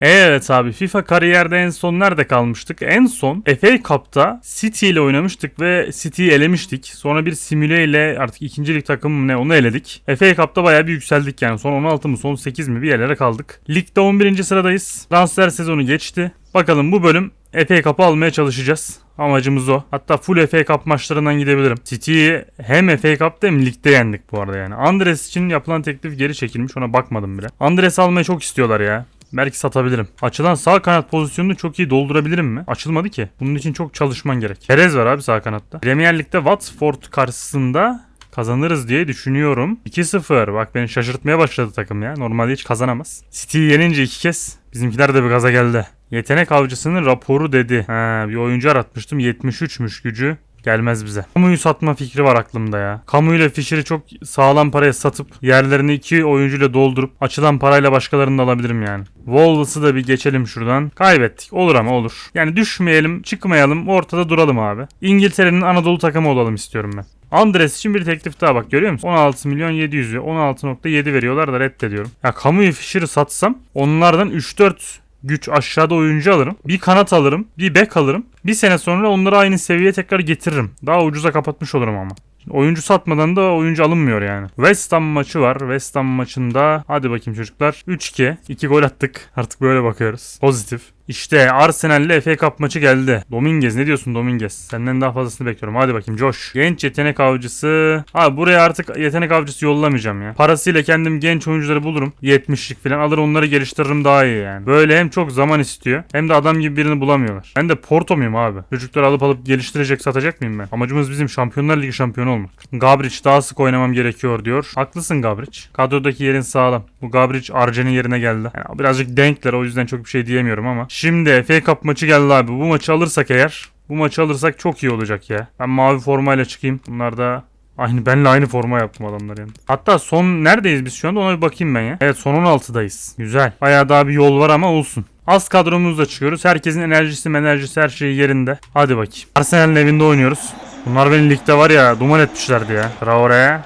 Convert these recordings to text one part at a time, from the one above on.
Evet abi FIFA kariyerde en son nerede kalmıştık? En son FA Cup'ta City ile oynamıştık ve City'yi elemiştik. Sonra bir simüle ile artık ikinci lig takımı mı ne onu eledik. FA Cup'ta bayağı bir yükseldik yani. Son 16 mı son 8 mi bir yerlere kaldık. Ligde 11. sıradayız. Transfer sezonu geçti. Bakalım bu bölüm FA Cup'ı almaya çalışacağız. Amacımız o. Hatta full FA Cup maçlarından gidebilirim. City'yi hem FA Cup'ta hem ligde yendik bu arada yani. Andres için yapılan teklif geri çekilmiş ona bakmadım bile. Andres almayı çok istiyorlar ya. Belki satabilirim. Açılan sağ kanat pozisyonunu çok iyi doldurabilirim mi? Açılmadı ki. Bunun için çok çalışman gerek. Perez var abi sağ kanatta. Premier Lig'de Watford karşısında kazanırız diye düşünüyorum. 2-0. Bak beni şaşırtmaya başladı takım ya. Normalde hiç kazanamaz. City'yi yenince iki kez bizimkiler de bir gaza geldi. Yetenek avcısının raporu dedi. Ha, bir oyuncu aratmıştım. 73'müş gücü. Gelmez bize. Kamuyu satma fikri var aklımda ya. Kamuyla Fisher'i çok sağlam paraya satıp yerlerini iki oyuncuyla doldurup açılan parayla başkalarını da alabilirim yani. Wolves'ı da bir geçelim şuradan. Kaybettik. Olur ama olur. Yani düşmeyelim, çıkmayalım, ortada duralım abi. İngiltere'nin Anadolu takımı olalım istiyorum ben. Andres için bir teklif daha bak görüyor musun? 16 milyon 700 diyor. 16.7 veriyorlar da reddediyorum. Ya kamuyu Fisher'ı satsam onlardan 3-4 güç aşağıda oyuncu alırım. Bir kanat alırım. Bir bek alırım. Bir sene sonra onları aynı seviyeye tekrar getiririm. Daha ucuza kapatmış olurum ama. Oyuncu satmadan da oyuncu alınmıyor yani. West Ham maçı var. West Ham maçında hadi bakayım çocuklar. 3-2. 2 gol attık. Artık böyle bakıyoruz. Pozitif. İşte Arsenal'le FA Cup maçı geldi. Dominguez ne diyorsun Dominguez? Senden daha fazlasını bekliyorum. Hadi bakayım Josh. Genç yetenek avcısı. Abi buraya artık yetenek avcısı yollamayacağım ya. Parasıyla kendim genç oyuncuları bulurum. 70'lik falan alır onları geliştiririm daha iyi yani. Böyle hem çok zaman istiyor hem de adam gibi birini bulamıyorlar. Ben de Porto muyum abi? Çocukları alıp alıp geliştirecek satacak mıyım ben? Amacımız bizim Şampiyonlar Ligi şampiyonu olmak. Gabric daha sık oynamam gerekiyor diyor. Haklısın Gabric. Kadrodaki yerin sağlam. Bu Gabric Arjen'in yerine geldi. Yani birazcık denkler o yüzden çok bir şey diyemiyorum ama. Şimdi FA Cup maçı geldi abi. Bu maçı alırsak eğer bu maçı alırsak çok iyi olacak ya. Ben mavi formayla çıkayım. Bunlar da Aynı benle aynı forma yaptım adamlar yani. Hatta son neredeyiz biz şu anda ona bir bakayım ben ya. Evet son 16'dayız. Güzel. Bayağı daha bir yol var ama olsun. Az kadromuzla çıkıyoruz. Herkesin enerjisi enerjisi her şeyi yerinde. Hadi bakayım. Arsenal'in evinde oynuyoruz. Bunlar beni ligde var ya duman etmişlerdi ya. Traore'ye.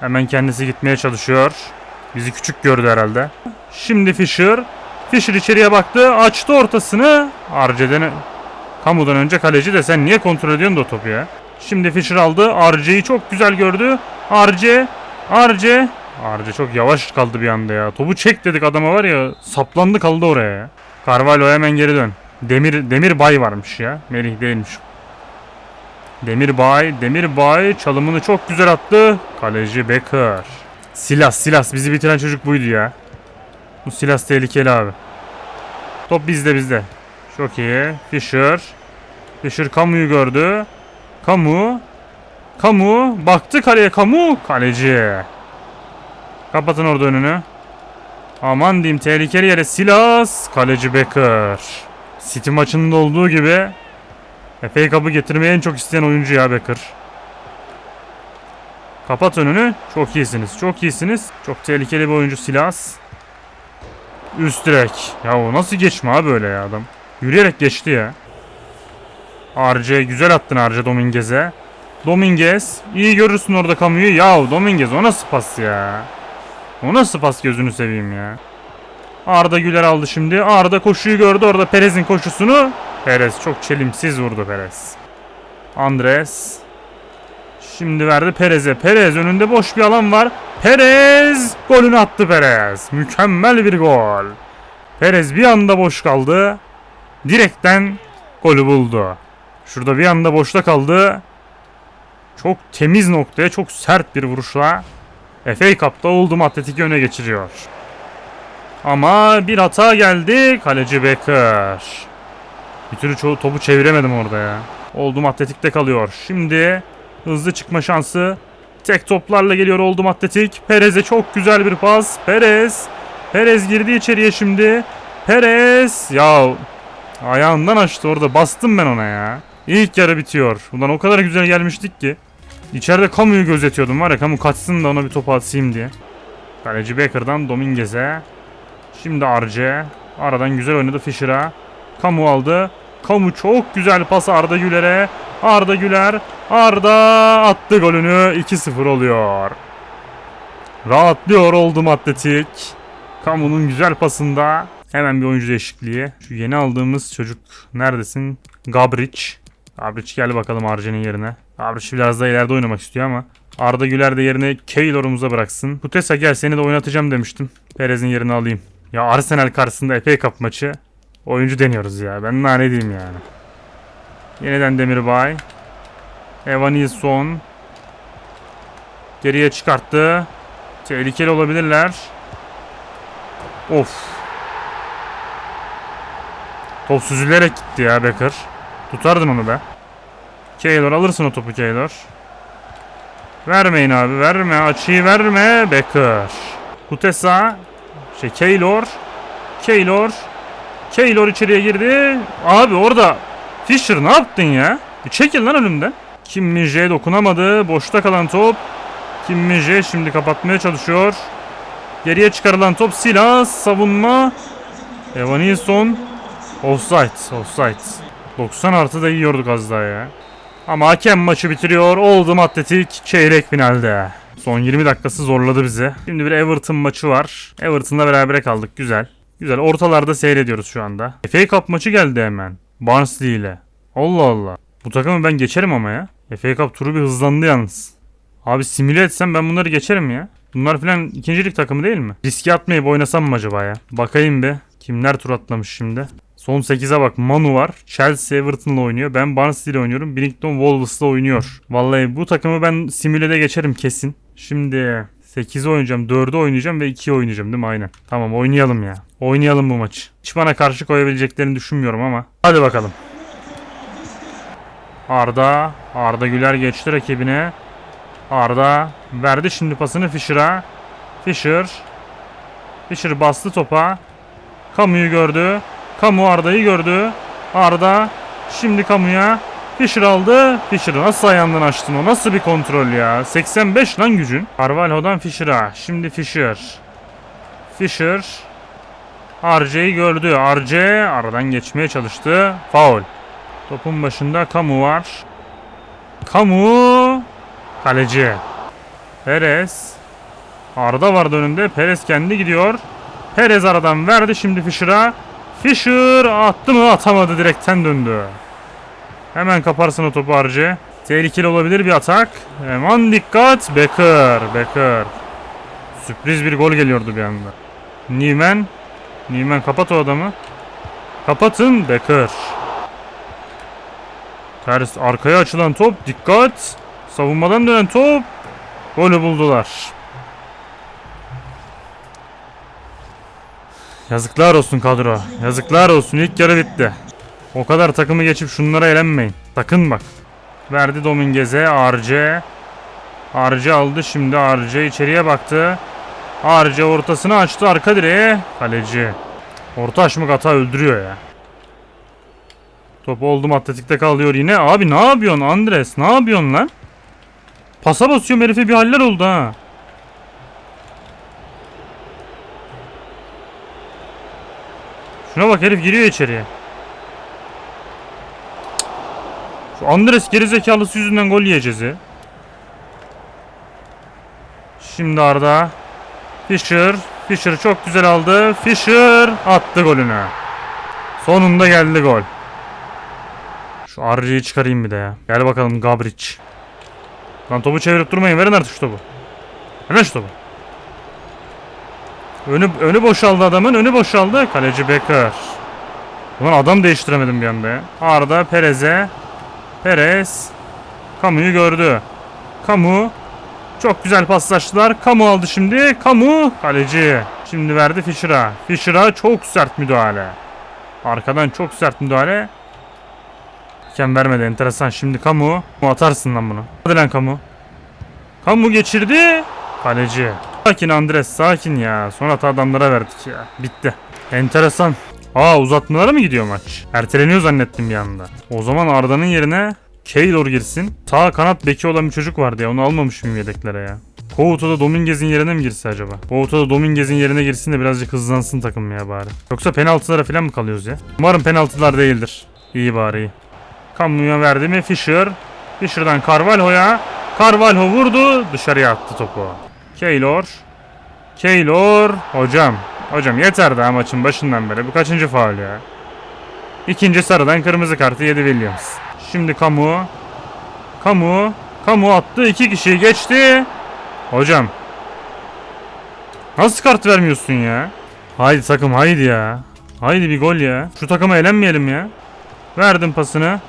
Hemen kendisi gitmeye çalışıyor. Bizi küçük gördü herhalde. Şimdi Fisher. Fisher içeriye baktı. Açtı ortasını. Arce'den Kamu'dan önce kaleci de sen niye kontrol ediyorsun da o topu ya? Şimdi Fisher aldı. Arce'yi çok güzel gördü. Arce. Arce. Arce çok yavaş kaldı bir anda ya. Topu çek dedik adama var ya. Saplandı kaldı oraya ya. Carvalho hemen geri dön. Demir Demir Bay varmış ya. Melih değilmiş. Demir Bay, Demir Bay çalımını çok güzel attı. Kaleci Becker. Silas, Silas bizi bitiren çocuk buydu ya. Bu Silas tehlikeli abi. Top bizde bizde. Çok iyi. Fisher. Fisher Kamu'yu gördü. Kamu. Kamu. Baktı kaleye Kamu. Kaleci. Kapatın orada önünü. Aman diyeyim tehlikeli yere Silas. Kaleci Becker. City maçında olduğu gibi FA Cup'ı getirmeyi en çok isteyen oyuncu ya Becker. Kapat önünü. Çok iyisiniz. Çok iyisiniz. Çok tehlikeli bir oyuncu Silas. Üst direk. Ya o nasıl geçme abi böyle ya adam. Yürüyerek geçti ya. Arce güzel attın Arce Dominguez'e. Dominguez iyi görürsün orada kamuyu. Ya Dominguez o nasıl pas ya? O nasıl pas gözünü seveyim ya. Arda Güler aldı şimdi. Arda koşuyu gördü orada Perez'in koşusunu. Perez çok çelimsiz vurdu Perez. Andres. Şimdi verdi Perez'e. Perez önünde boş bir alan var. Perez golünü attı Perez. Mükemmel bir gol. Perez bir anda boş kaldı. Direkten golü buldu. Şurada bir anda boşta kaldı. Çok temiz noktaya çok sert bir vuruşla FA Cup'ta Oldham Atletik'i öne geçiriyor. Ama bir hata geldi. Kaleci Becker. Bir türlü topu çeviremedim orada ya. Oldum Atletik'te kalıyor. Şimdi hızlı çıkma şansı. Tek toplarla geliyor Oldum Atletik. Perez'e çok güzel bir pas. Perez. Perez girdi içeriye şimdi. Perez. Ya ayağından açtı orada. Bastım ben ona ya. İlk yarı bitiyor. Ulan o kadar güzel gelmiştik ki. İçeride Kamu'yu gözetiyordum var ya Kamu kaçsın da ona bir top atayım diye. Kaleci Becker'dan Dominguez'e. Şimdi Arce. Aradan güzel oynadı Fisher'a. Kamu aldı. Kamu çok güzel pas Arda Güler'e. Arda Güler. Arda attı golünü. 2-0 oluyor. Rahatlıyor oldum Atletik. Kamu'nun güzel pasında. Hemen bir oyuncu değişikliği. Şu yeni aldığımız çocuk neredesin? Gabric. Gabric gel bakalım Arjen'in yerine. Gabric biraz da ileride oynamak istiyor ama Arda Güler de yerine Keylor'umuza bıraksın. Kutesa gel seni de oynatacağım demiştim. Perez'in yerini alayım. Ya Arsenal karşısında FA Cup maçı. Oyuncu deniyoruz ya. Ben daha ne diyeyim yani. Yeniden Demirbay. Evan Nilsson. Geriye çıkarttı. Tehlikeli olabilirler. Of. Top süzülerek gitti ya Becker. Tutardın onu be. Keylor alırsın o topu Keylor. Vermeyin abi verme açıyı verme Becker. Kutesa. Şey Keylor. Keylor. Keylor içeriye girdi. Abi orada Fischer ne yaptın ya? Bir çekil lan önümden. Kim Min-jae dokunamadı. Boşta kalan top. Kim Min-jae şimdi kapatmaya çalışıyor. Geriye çıkarılan top Silas savunma. Evan Nilsson. Offside. Offside. 90 artı da yiyorduk az daha ya. Ama hakem maçı bitiriyor. Oldum Atletik çeyrek finalde. Son 20 dakikası zorladı bizi. Şimdi bir Everton maçı var. Everton'la berabere kaldık. Güzel. Güzel. Ortalarda seyrediyoruz şu anda. FA Cup maçı geldi hemen. Barnsley ile. Allah Allah. Bu takımı ben geçerim ama ya. FA Cup turu bir hızlandı yalnız. Abi simüle etsem ben bunları geçerim ya. Bunlar filan ikincilik takımı değil mi? Riske atmayıp oynasam mı acaba ya? Bakayım bir. Kimler tur atlamış şimdi? Son 8'e bak. Manu var. Chelsea Everton'la oynuyor. Ben Barnsley ile oynuyorum. Bennington Wolves'la oynuyor. Vallahi bu takımı ben simülede geçerim kesin. Şimdi 8'e oynayacağım, 4'e oynayacağım ve 2'ye oynayacağım değil mi? Aynen. Tamam oynayalım ya. Oynayalım bu maçı. Hiç bana karşı koyabileceklerini düşünmüyorum ama. Hadi bakalım. Arda. Arda Güler geçti rakibine. Arda verdi şimdi pasını Fischer'a. Fischer. Fischer bastı topa. Kamu'yu gördü. Kamu Arda'yı gördü. Arda şimdi Kamu'ya. Fischer aldı. Fischer nasıl ayağından açtın o? Nasıl bir kontrol ya? 85 lan gücün. Carvalho'dan Fischer'a. Şimdi Fischer. Fischer. RC'yi gördü. RC aradan geçmeye çalıştı. Foul. Topun başında Kamu var. Kamu. Kaleci. Perez. Arda vardı önünde. Perez kendi gidiyor. Perez aradan verdi şimdi Fischer'a. Fischer attı mı atamadı direkten döndü. Hemen kaparsın o topu harcı. Tehlikeli olabilir bir atak. Hemen dikkat. Becker. Becker. Sürpriz bir gol geliyordu bir anda. Niemen. Niemen kapat o adamı. Kapatın. Becker. Ters arkaya açılan top. Dikkat. Savunmadan dönen top. Golü buldular. Yazıklar olsun kadro. Yazıklar olsun. İlk yarı bitti. O kadar takımı geçip şunlara elenmeyin. Sakın bak. Verdi Dominguez'e. Arce. Arce aldı şimdi. Arce içeriye baktı. Arce ortasını açtı. Arka direğe. Kaleci. Orta açmak hata öldürüyor ya. Top oldum atletikte kalıyor yine. Abi ne yapıyorsun Andres? Ne yapıyorsun lan? Pasa basıyorum herife bir haller oldu ha. Şuna bak herif giriyor içeriye. Şu Andres gerizekalısı yüzünden gol yiyeceğiz ya. Şimdi Arda. Fischer. Fischer çok güzel aldı. Fischer attı golünü. Sonunda geldi gol. Şu Arcı'yı çıkarayım bir de ya. Gel bakalım Gabric. Lan topu çevirip durmayın. Verin artık şu topu. Hemen şu topu. Önü, önü boşaldı adamın. Önü boşaldı. Kaleci Becker. Ulan adam değiştiremedim bir anda ya. Arda Perez'e. Perez. Kamu'yu gördü. Kamu. Çok güzel paslaştılar. Kamu aldı şimdi. Kamu. Kaleci. Şimdi verdi Fischer'a. Fischer'a çok sert müdahale. Arkadan çok sert müdahale. Hakem vermedi. Enteresan. Şimdi Kamu. Atarsın lan bunu. Hadi lan Kamu. Kamu geçirdi. Kaleci. Sakin Andres sakin ya. Son hata adamlara verdik ya. Bitti. Enteresan. Aa uzatmalara mı gidiyor maç? Erteleniyor zannettim bir anda. O zaman Arda'nın yerine Keylor girsin. Sağ kanat beki olan bir çocuk vardı ya. Onu almamışım yedeklere ya. Couto da Dominguez'in yerine mi girse acaba? Couto da Dominguez'in yerine girsin de birazcık hızlansın takım ya bari. Yoksa penaltılara falan mı kalıyoruz ya? Umarım penaltılar değildir. İyi bari iyi. Kamuya verdi mi Fischer? Fischer'dan Carvalho'ya. Carvalho vurdu. Dışarıya attı topu. Keylor. Keylor. Hocam. Hocam yeter daha maçın başından beri. Bu kaçıncı faul ya? İkinci sarıdan kırmızı kartı yedi Williams. Şimdi Kamu. Kamu. Kamu attı. iki kişiyi geçti. Hocam. Nasıl kart vermiyorsun ya? Haydi takım haydi ya. Haydi bir gol ya. Şu takıma elenmeyelim ya. Verdim pasını.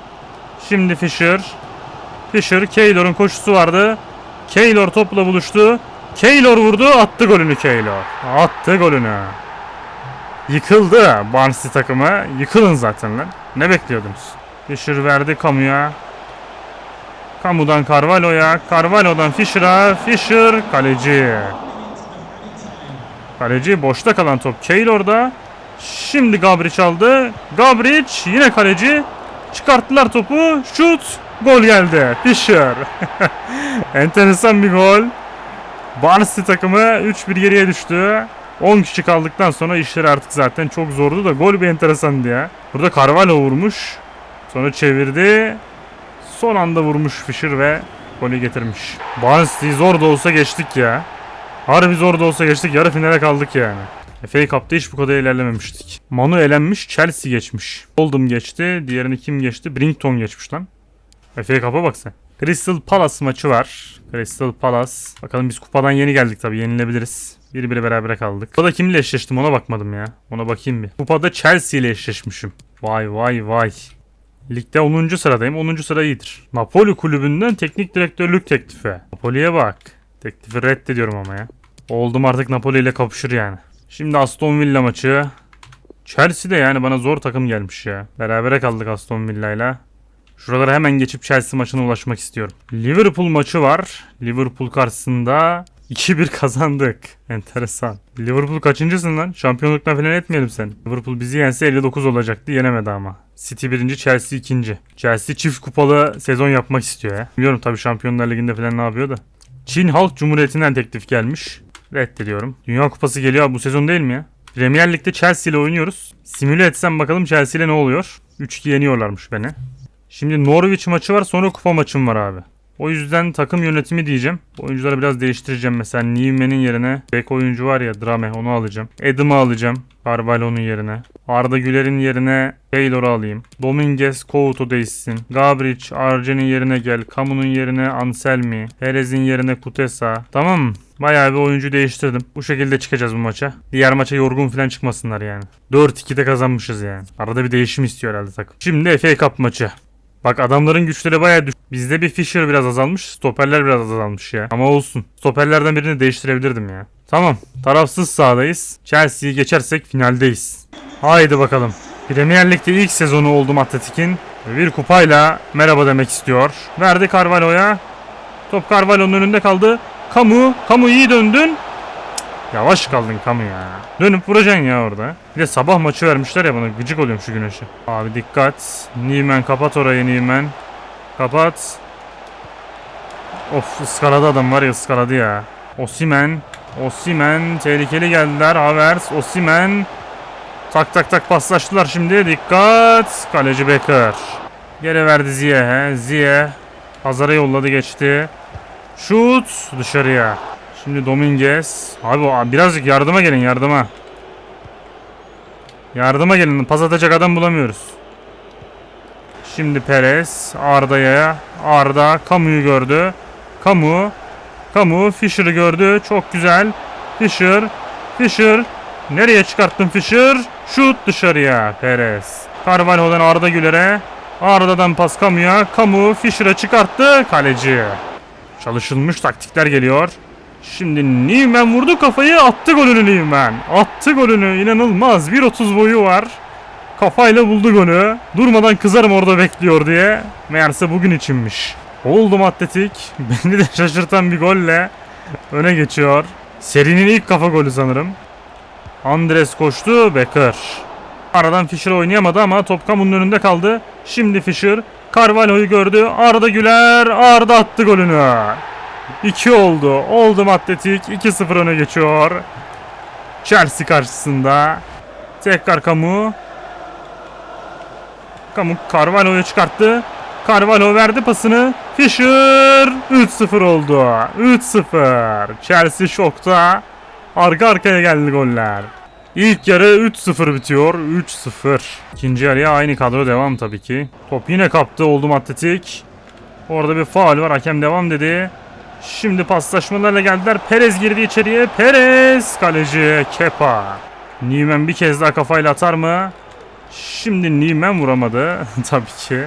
Şimdi Fisher. Fisher, Keylor'un koşusu vardı. Keylor topla buluştu. Keylor vurdu, attı golünü Keylor. Attı golünü. Yıkıldı Barnsley takımı. Yıkılın zaten lan. Ne bekliyordunuz? Fisher verdi Kamu'ya. Kamu'dan Carvalho'ya. Carvalho'dan Fisher'a. Fisher kaleci. Kaleci boşta kalan top Keylor'da. Şimdi Gabric aldı. Gabric yine kaleci. Çıkarttılar topu. Şut. Gol geldi. Fisher. Enteresan bir gol. Barnsley takımı 3-1 geriye düştü. 10 kişi kaldıktan sonra işleri artık zaten çok zordu da gol bir enteresandı ya. Burada Carvalho vurmuş. Sonra çevirdi. Son anda vurmuş Fisher ve golü getirmiş. Barnsley zor da olsa geçtik ya. Harbi zor da olsa geçtik. Yarı finale kaldık yani. FA Cup'ta hiç bu kadar ilerlememiştik. Manu elenmiş, Chelsea geçmiş. Oldham geçti. Diğerini kim geçti? Brington geçmiş lan. FA Cup'a bak sen. Crystal Palace maçı var. Crystal Palace. Bakalım biz kupadan yeni geldik tabii. Yenilebiliriz. Bir bire berabere kaldık. Kupada kimle eşleştim ona bakmadım ya. Ona bakayım bir. Kupada Chelsea ile eşleşmişim. Vay vay vay. Ligde 10. sıradayım. 10. sıra iyidir. Napoli kulübünden teknik direktörlük teklifi. Napoli'ye bak. Teklifi reddediyorum ama ya. Oldum artık Napoli ile kapışır yani. Şimdi Aston Villa maçı. Chelsea de yani bana zor takım gelmiş ya. Berabere kaldık Aston Villa ile. Şuralara hemen geçip Chelsea maçına ulaşmak istiyorum. Liverpool maçı var. Liverpool karşısında 2-1 kazandık. Enteresan. Liverpool kaçıncısın lan? Şampiyonluktan falan etmeyelim sen. Liverpool bizi yense 59 olacaktı. Yenemedi ama. City birinci, Chelsea ikinci. Chelsea çift kupalı sezon yapmak istiyor ya. Biliyorum tabii Şampiyonlar Ligi'nde falan ne yapıyor da. Çin Halk Cumhuriyeti'nden teklif gelmiş. Reddediyorum. Dünya Kupası geliyor abi bu sezon değil mi ya? Premier Lig'de Chelsea ile oynuyoruz. Simüle etsem bakalım Chelsea ile ne oluyor? 3-2 yeniyorlarmış beni. Şimdi Norwich maçı var sonra kupa maçım var abi. O yüzden takım yönetimi diyeceğim. Oyuncuları biraz değiştireceğim. Mesela Newman'in yerine bek oyuncu var ya Drame onu alacağım. Adam'ı alacağım. Carvalho'nun yerine. Arda Güler'in yerine Taylor'u alayım. Dominguez Couto değişsin. Gabric Arjen'in yerine gel. Kamu'nun yerine Anselmi. Perez'in yerine Kutesa. Tamam mı? Bayağı bir oyuncu değiştirdim. Bu şekilde çıkacağız bu maça. Diğer maça yorgun falan çıkmasınlar yani. 4-2'de kazanmışız yani. Arada bir değişim istiyor herhalde takım. Şimdi FA Cup maçı. Bak adamların güçleri bayağı düş. Bizde bir Fisher biraz azalmış. Stoperler biraz azalmış ya. Ama olsun. Stoperlerden birini değiştirebilirdim ya. Tamam. Tarafsız sahadayız. Chelsea'yi geçersek finaldeyiz. Haydi bakalım. Premier Lig'de ilk sezonu oldum Atletik'in. Bir kupayla merhaba demek istiyor. Verdi Carvalho'ya. Top Carvalho'nun önünde kaldı. Kamu. Kamu iyi döndün. Yavaş kaldın Kamu ya. Dönüp vuracaksın ya orada. Bir de sabah maçı vermişler ya bana. Gıcık oluyorum şu güneşe. Abi dikkat. Neyman kapat orayı Neyman. Kapat. Of ıskaladı adam var ya ıskaladı ya. Osimen. Osimen. Tehlikeli geldiler. Havers. Osimen. Tak tak tak paslaştılar şimdi. Dikkat. Kaleci Becker. Geri verdi Ziye. He. Ziye. Hazara yolladı geçti. Şut dışarıya. Şimdi Dominguez. Abi birazcık yardıma gelin yardıma. Yardıma gelin. Pas atacak adam bulamıyoruz. Şimdi Perez Arda'ya. Arda Kamu'yu gördü. Kamu. Kamu Fisher'ı gördü. Çok güzel. Fisher. Fisher. Nereye çıkarttın Fisher? Şut dışarıya. Perez. Carvalho'dan Arda Güler'e. Arda'dan pas Kamu'ya. Kamu Fisher'a çıkarttı. Kaleci. Çalışılmış taktikler geliyor. Şimdi Newman vurdu kafayı attı golünü Newman. Attı golünü inanılmaz 1.30 boyu var. Kafayla buldu golü. Durmadan kızarım orada bekliyor diye. Meğerse bugün içinmiş. Oldum atletik. Beni de şaşırtan bir golle öne geçiyor. Serinin ilk kafa golü sanırım. Andres koştu. Becker. Aradan Fischer oynayamadı ama top kamunun önünde kaldı. Şimdi Fischer Carvalho'yu gördü. Arda Güler. Arda attı golünü. 2 oldu. Oldum Atletik 2-0 öne geçiyor. Chelsea karşısında. Tekrar Kamu. Kamu Carvalho'yu çıkarttı. Carvalho verdi pasını. Fischer 3-0 oldu. 3-0. Chelsea şokta. Arka arkaya geldi goller. İlk yarı 3-0 bitiyor. 3-0. İkinci yarıya aynı kadro devam tabii ki. Top yine kaptı oldum atletik. Orada bir faul var. Hakem devam dedi. Şimdi paslaşmalarla geldiler. Perez girdi içeriye. Perez kaleci Kepa. Neyman bir kez daha kafayla atar mı? Şimdi Neyman vuramadı tabii ki.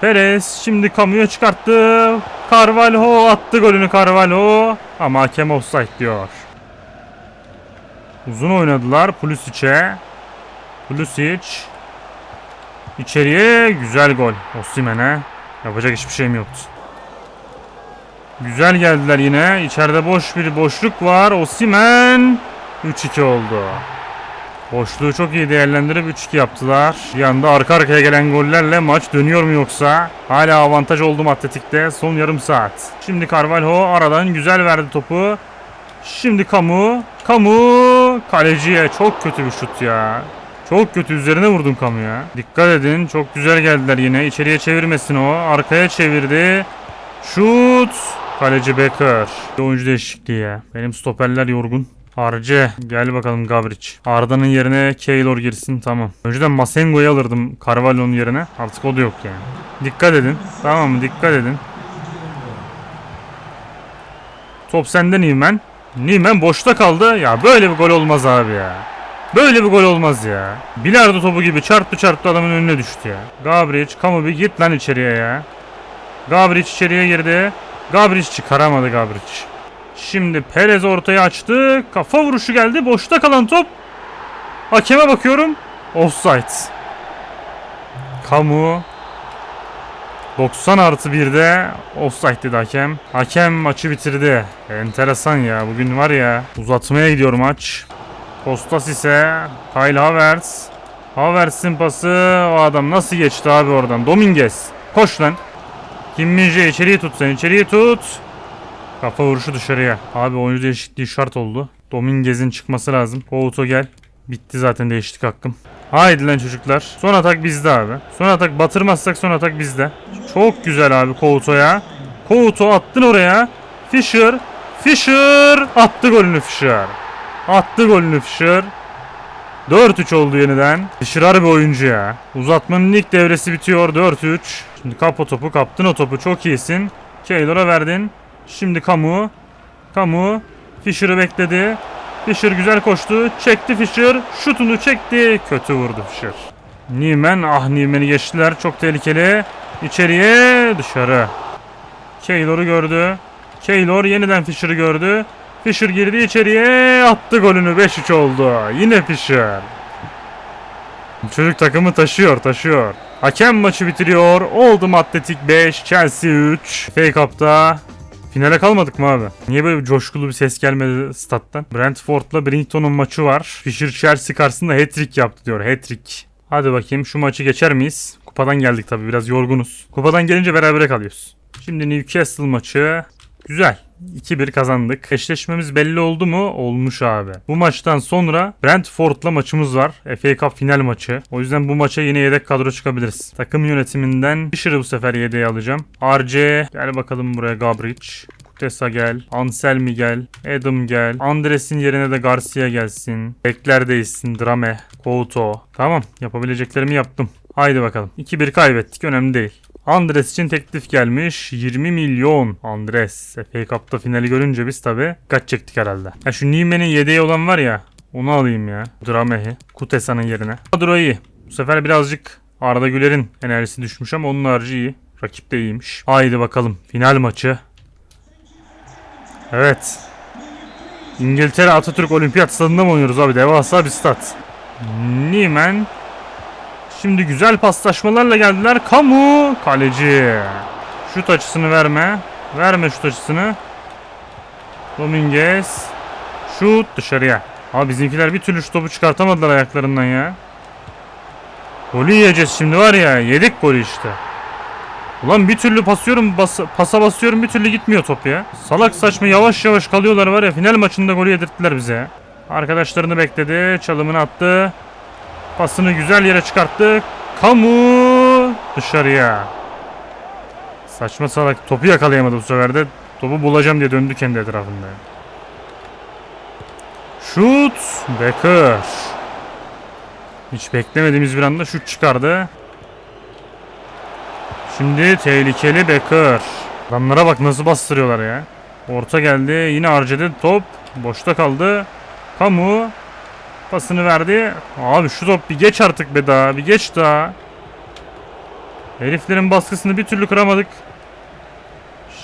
Perez şimdi kamuya çıkarttı. Carvalho attı golünü Carvalho. Ama hakem offside diyor. Uzun oynadılar Pulisic'e. Pulisic. İçeriye güzel gol. Osimhen'e. Yapacak hiçbir şeyim yoktu. Güzel geldiler yine. İçeride boş bir boşluk var. Osimhen 3-2 oldu. Boşluğu çok iyi değerlendirip 3-2 yaptılar. Bir anda arka arkaya gelen gollerle maç dönüyor mu yoksa? Hala avantaj oldum Atletik'te. Son yarım saat. Şimdi Carvalho aradan güzel verdi topu. Şimdi Kamu. Kamu kaleciye çok kötü bir şut ya. Çok kötü üzerine vurdum Kamu'ya. Dikkat edin çok güzel geldiler yine. İçeriye çevirmesin o. Arkaya çevirdi. Şut. Kaleci. Bir oyuncu değişikliği ya. Benim stoperler yorgun. Harce gel bakalım Gabric. Arda'nın yerine Keylor girsin tamam. Önceden Masengo'yu alırdım Carvalho'nun yerine. Artık o da yok yani. Dikkat edin. Tamam mı? Dikkat edin. Top sende Neyman. Neyman boşta kaldı. Ya böyle bir gol olmaz abi ya. Böyle bir gol olmaz ya. Bilardo topu gibi çarptı çarptı adamın önüne düştü ya. Gabric, kamu bir git lan içeriye ya. Gabric içeriye girdi. Gabric çıkaramadı Gabric. Şimdi Perez ortaya açtı. Kafa vuruşu geldi. Boşta kalan top. Hakeme bakıyorum. Offside. Kamu. 90 artı 1'de offside dedi hakem. Hakem maçı bitirdi. Enteresan ya. Bugün var ya uzatmaya gidiyor maç. Kostas ise Kyle Havertz. Havertz'in pası o adam nasıl geçti abi oradan? Dominguez. Koş lan. Kim Minje içeriye tut sen içeriye tut. Kafa vuruşu dışarıya. Abi oyuncu değişikliği şart oldu. Dominguez'in çıkması lazım. Couto gel. Bitti zaten değişiklik hakkım. Haydi lan çocuklar. Son atak bizde abi. Son atak batırmazsak son atak bizde. Çok güzel abi Couto'ya. Couto attın oraya. Fisher. Fisher. Attı golünü Fisher. Attı golünü Fisher. 4-3 oldu yeniden. Fisher harbi oyuncu ya. Uzatmanın ilk devresi bitiyor 4-3. Şimdi kap o topu kaptın o topu çok iyisin. Keylor'a verdin. Şimdi Kamu. Kamu. Fisher'ı bekledi. Fisher güzel koştu. Çekti Fisher. Şutunu çekti. Kötü vurdu Fisher. Neiman. Ah Neiman'i geçtiler. Çok tehlikeli. İçeriye dışarı. Keylor'u gördü. Keylor yeniden Fisher'ı gördü. Fisher girdi içeriye. Attı golünü. 5-3 oldu. Yine Fisher. Çocuk takımı taşıyor taşıyor. Hakem maçı bitiriyor. Oldum Atletik 5, Chelsea 3. FA Cup'ta Finale kalmadık mı abi? Niye böyle bir coşkulu bir ses gelmedi stat'tan? Brentford'la Brington'un maçı var. Fisher Chelsea karşısında hat-trick yaptı diyor. Hat-trick. Hadi bakayım şu maçı geçer miyiz? Kupadan geldik tabii biraz yorgunuz. Kupadan gelince berabere kalıyoruz. Şimdi Newcastle maçı. Güzel. 2-1 kazandık. Eşleşmemiz belli oldu mu? Olmuş abi. Bu maçtan sonra Brentford'la maçımız var. FA Cup final maçı. O yüzden bu maça yine yedek kadro çıkabiliriz. Takım yönetiminden Fisher'ı bu sefer yedeğe alacağım. RC gel bakalım buraya Gabric. Kutesa gel. Anselmi gel. Adam gel. Andres'in yerine de Garcia gelsin. Bekler değilsin. Drame. Couto. Tamam. Yapabileceklerimi yaptım. Haydi bakalım. 2-1 kaybettik. Önemli değil. Andres için teklif gelmiş. 20 milyon. Andres. FA Cup'ta finali görünce biz tabi kaç çektik herhalde. Ha şu Nime'nin yedeği olan var ya. Onu alayım ya. Dramehi. Kutesa'nın yerine. Kadro iyi. Bu sefer birazcık Arda Güler'in enerjisi düşmüş ama onun harcı iyi. Rakip de iyiymiş. Haydi bakalım. Final maçı. Evet. İngiltere Atatürk Olimpiyat Stadında mı oynuyoruz abi? Devasa bir stat. Niemen. Şimdi güzel paslaşmalarla geldiler. Kamu. Kaleci. Şut açısını verme. Verme şut açısını. Dominguez. Şut dışarıya. Abi bizimkiler bir türlü şu topu çıkartamadılar ayaklarından ya. Golü yiyeceğiz şimdi var ya. Yedik golü işte. Ulan bir türlü basıyorum bas, pasa basıyorum bir türlü gitmiyor top ya. Salak saçma yavaş yavaş kalıyorlar var ya final maçında golü yedirttiler bize. Arkadaşlarını bekledi çalımını attı. Pasını güzel yere çıkarttı. Kamu dışarıya. Saçma salak topu yakalayamadı bu sefer de. Topu bulacağım diye döndü kendi etrafında. Şut. Becker. Hiç beklemediğimiz bir anda şut çıkardı. Şimdi tehlikeli Becker. Adamlara bak nasıl bastırıyorlar ya. Orta geldi. Yine harcadı top. Boşta kaldı. Kamu. Pasını verdi. Abi şu top bir geç artık be daha. Bir geç daha. Heriflerin baskısını bir türlü kıramadık.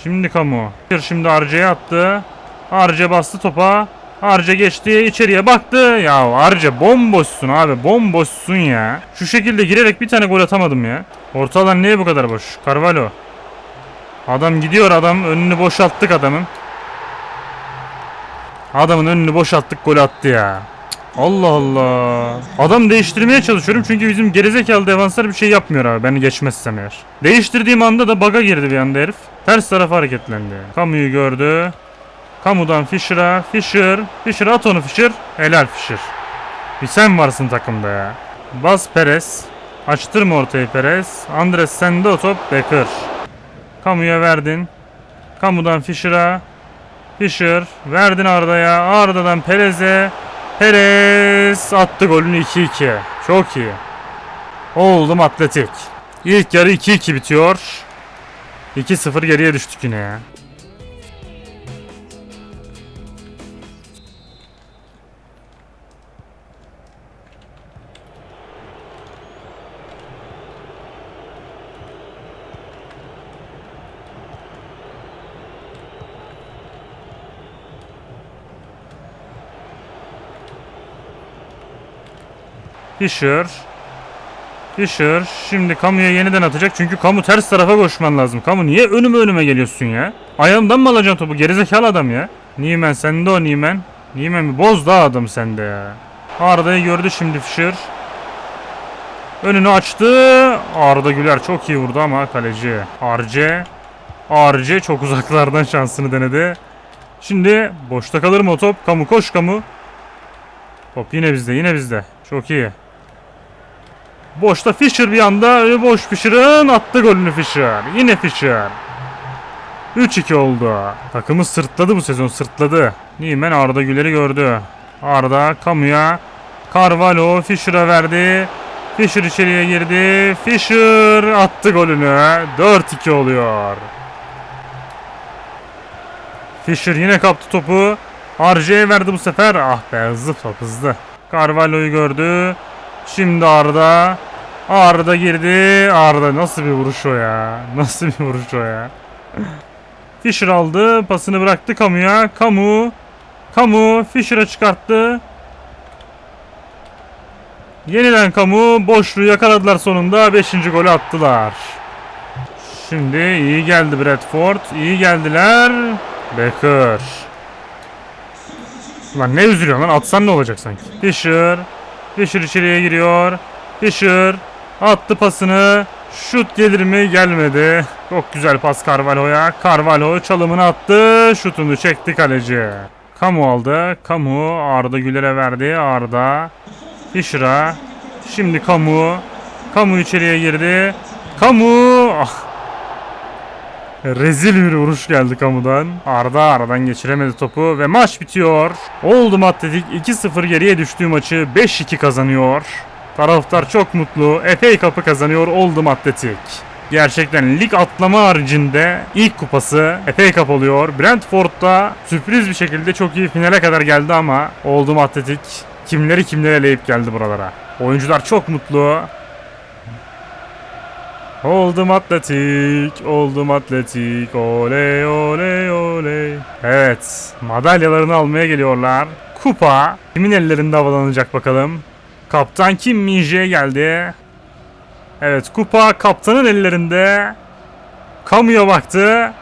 Şimdi Kamu. Şimdi Arce'ye attı. Arce bastı topa. Arce geçti içeriye baktı. Ya Arce bomboşsun abi bomboşsun ya. Şu şekilde girerek bir tane gol atamadım ya. Orta alan niye bu kadar boş? Carvalho. Adam gidiyor adam önünü boşalttık adamın. Adamın önünü boşalttık gol attı ya. Allah Allah. Adam değiştirmeye çalışıyorum çünkü bizim gerizekalı devanslar bir şey yapmıyor abi ben geçmezsem eğer. Değiştirdiğim anda da baga girdi bir anda herif. Ters tarafa hareketlendi. Kamu'yu gördü. Kamu'dan Fischer'a. Fischer. Fischer at onu Fischer. Helal Fischer. Bir sen varsın takımda ya. Bas Perez. Açtırma ortayı Perez. Andres sende o top. Becker. Kamu'ya verdin. Kamu'dan Fischer'a. Fischer. Verdin Arda'ya. Arda'dan Perez'e. Perez attı golünü 2-2. Çok iyi. Oldum atletik. İlk yarı 2-2 bitiyor. 2-0 geriye düştük yine. Fischer. Fischer. Şimdi Kamu'ya yeniden atacak. Çünkü Kamu ters tarafa koşman lazım. Kamu niye önüme önüme geliyorsun ya? Ayağımdan mı alacaksın topu? Gerizekalı adam ya. Niemen sende o Niemen. Niemen mi? Boz daha adam sende ya. Arda'yı gördü şimdi Fischer. Önünü açtı. Arda Güler çok iyi vurdu ama kaleci. Arce. Arce çok uzaklardan şansını denedi. Şimdi boşta kalır mı o top? Kamu koş Kamu. Top yine bizde yine bizde. Çok iyi. Boşta Fischer bir anda e, boş Fischer'ın attı golünü Fischer. Yine Fischer. 3-2 oldu. Takımı sırtladı bu sezon sırtladı. Niemen Arda Güler'i gördü. Arda Kamu'ya. Carvalho Fischer'a verdi. Fischer içeriye girdi. Fischer attı golünü. 4-2 oluyor. Fischer yine kaptı topu. Arce'ye verdi bu sefer. Ah be hızlı top hızlı. Carvalho'yu gördü. Şimdi Arda. Arda girdi. Arda nasıl bir vuruş o ya? Nasıl bir vuruş o ya? Fischer aldı. Pasını bıraktı Kamu'ya. Kamu. Kamu Fischer'a çıkarttı. Yeniden Kamu. Boşluğu yakaladılar sonunda. 5. golü attılar. Şimdi iyi geldi Bradford. İyi geldiler. Becker. Lan ne üzülüyorsun lan atsan ne olacak sanki. Fischer. Fischer içeriye giriyor. Fischer attı pasını. Şut gelir mi? Gelmedi. Çok güzel pas Carvalho'ya. Carvalho çalımını attı. Şutunu çekti kaleci. Kamu aldı. Kamu Arda Güler'e verdi. Arda. Fischer'a. Şimdi Kamu. Kamu içeriye girdi. Kamu. Ah. Rezil bir vuruş geldi Kamu'dan. Arda aradan geçiremedi topu ve maç bitiyor. Oldum Atletik 2-0 geriye düştüğü maçı 5-2 kazanıyor. Taraftar çok mutlu. FA Cup'ı kazanıyor Oldum Atletik. Gerçekten lig atlama haricinde ilk kupası FA Cup oluyor. Brentford'da sürpriz bir şekilde çok iyi finale kadar geldi ama Oldum Atletik kimleri kimleri eleyip geldi buralara. Oyuncular çok mutlu. Oldum atletik, oldum atletik, oley oley oley. Evet, madalyalarını almaya geliyorlar. Kupa kimin ellerinde havalanacak bakalım. Kaptan Kim Minje geldi. Evet, kupa kaptanın ellerinde. Kamuya baktı.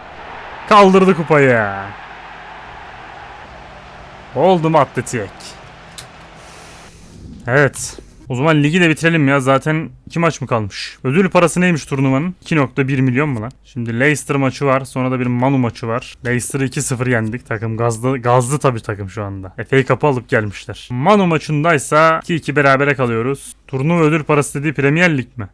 Kaldırdı kupayı. Oldum atletik. Evet. O zaman ligi de bitirelim ya. Zaten iki maç mı kalmış? Ödül parası neymiş turnuvanın? 2.1 milyon mu lan? Şimdi Leicester maçı var. Sonra da bir Manu maçı var. Leicester'ı 2-0 yendik. Takım gazlı, gazlı tabii takım şu anda. FA Cup'ı alıp gelmişler. Manu maçındaysa 2-2 berabere kalıyoruz. Turnuva ödül parası dediği Premier Lig mi?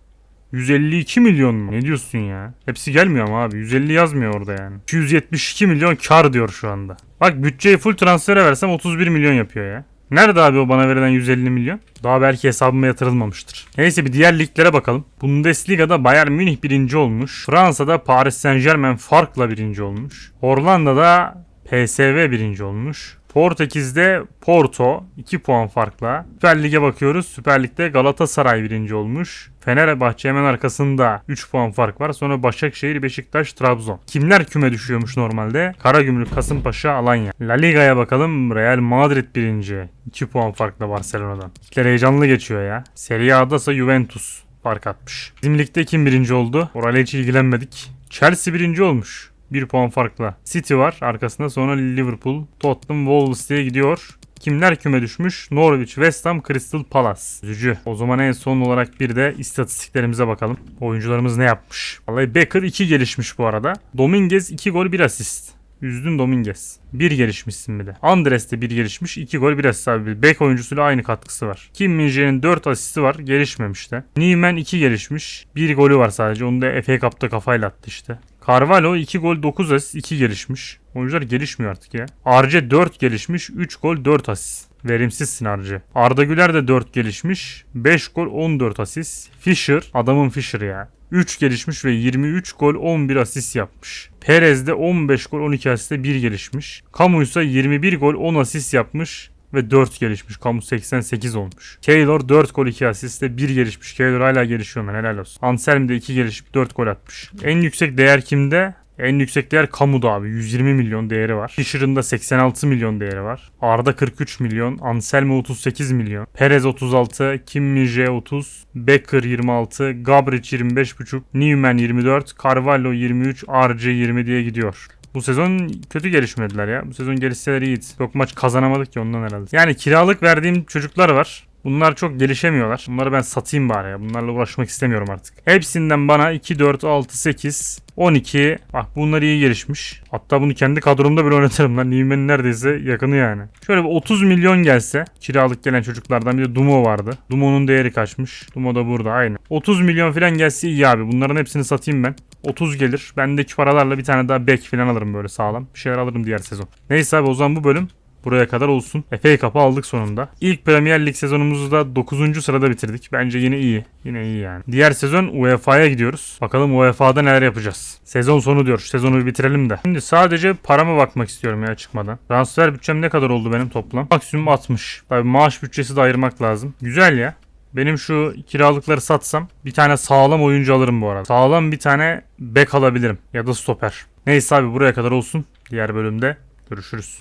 152 milyon mu? Ne diyorsun ya? Hepsi gelmiyor ama abi. 150 yazmıyor orada yani. 272 milyon kar diyor şu anda. Bak bütçeyi full transfere versem 31 milyon yapıyor ya. Nerede abi o bana verilen 150 milyon? Daha belki hesabıma yatırılmamıştır. Neyse bir diğer liglere bakalım. Bundesliga'da Bayern Münih birinci olmuş. Fransa'da Paris Saint Germain farkla birinci olmuş. Hollanda'da PSV birinci olmuş. Portekiz'de Porto 2 puan farkla. Süper Lig'e bakıyoruz. Süper Lig'de Galatasaray birinci olmuş. Fenerbahçe hemen arkasında 3 puan fark var. Sonra Başakşehir, Beşiktaş, Trabzon. Kimler küme düşüyormuş normalde? Karagümrük, Kasımpaşa, Alanya. La Liga'ya bakalım. Real Madrid birinci. 2 puan farkla Barcelona'dan. İşler heyecanlı geçiyor ya. Serie A'da ise Juventus fark atmış. Bizim ligde kim birinci oldu? Orayla hiç ilgilenmedik. Chelsea birinci olmuş. 1 puan farkla. City var arkasında sonra Liverpool, Tottenham, Wolves diye gidiyor. Kimler küme düşmüş? Norwich, West Ham, Crystal Palace. Üzücü. O zaman en son olarak bir de istatistiklerimize bakalım. Oyuncularımız ne yapmış? Vallahi Becker 2 gelişmiş bu arada. Dominguez 2 gol 1 asist. Üzdün Dominguez. Bir gelişmişsin bir de. Andres de bir gelişmiş. 2 gol 1 asist abi. Bek oyuncusuyla aynı katkısı var. Kim Min-jae'nin 4 asisti var. Gelişmemiş de. Neiman 2 gelişmiş. 1 golü var sadece. Onu da FA Cup'ta kafayla attı işte. Carvalho 2 gol 9 asist 2 gelişmiş. Oyuncular gelişmiyor artık ya. Arce 4 gelişmiş 3 gol 4 asist. Verimsizsin Arce. Arda Güler de 4 gelişmiş. 5 gol 14 asist. Fischer adamın Fischer ya. 3 gelişmiş ve 23 gol 11 asist yapmış. Perez de 15 gol 12 asiste 1 gelişmiş. Kamu ise 21 gol 10 asist yapmış ve 4 gelişmiş. Kamu 88 olmuş. Taylor 4 gol 2 asiste 1 gelişmiş. Taylor hala gelişiyor lan helal olsun. Anselm de 2 gelişip 4 gol atmış. En yüksek değer kimde? En yüksek değer Kamu'da abi. 120 milyon değeri var. Fischer'ın da 86 milyon değeri var. Arda 43 milyon. Anselmo 38 milyon. Perez 36. Kim Min-jae 30. Becker 26. Gabric 25,5. Newman 24. Carvalho 23. RC 20 diye gidiyor. Bu sezon kötü gelişmediler ya. Bu sezon gelişseler iyiydi. Çok maç kazanamadık ki ondan herhalde. Yani kiralık verdiğim çocuklar var. Bunlar çok gelişemiyorlar. Bunları ben satayım bari ya. Bunlarla uğraşmak istemiyorum artık. Hepsinden bana 2, 4, 6, 8, 12. Bak bunlar iyi gelişmiş. Hatta bunu kendi kadromda bile oynatırım lan. Neyman'ın neredeyse yakını yani. Şöyle bir 30 milyon gelse kiralık gelen çocuklardan bir de Dumo vardı. Dumo'nun değeri kaçmış. Dumo da burada aynı. 30 milyon falan gelse iyi abi. Bunların hepsini satayım ben. 30 gelir. Bendeki paralarla bir tane daha bek falan alırım böyle sağlam. Bir şeyler alırım diğer sezon. Neyse abi o zaman bu bölüm buraya kadar olsun. FA Cup'ı aldık sonunda. İlk Premier Lig sezonumuzu da 9. sırada bitirdik. Bence yine iyi. Yine iyi yani. Diğer sezon UEFA'ya gidiyoruz. Bakalım UEFA'da neler yapacağız. Sezon sonu diyor. Sezonu bir bitirelim de. Şimdi sadece parama bakmak istiyorum ya çıkmadan. Transfer bütçem ne kadar oldu benim toplam? Maksimum 60. Tabii maaş bütçesi de ayırmak lazım. Güzel ya. Benim şu kiralıkları satsam bir tane sağlam oyuncu alırım bu arada. Sağlam bir tane bek alabilirim ya da stoper. Neyse abi buraya kadar olsun. Diğer bölümde görüşürüz.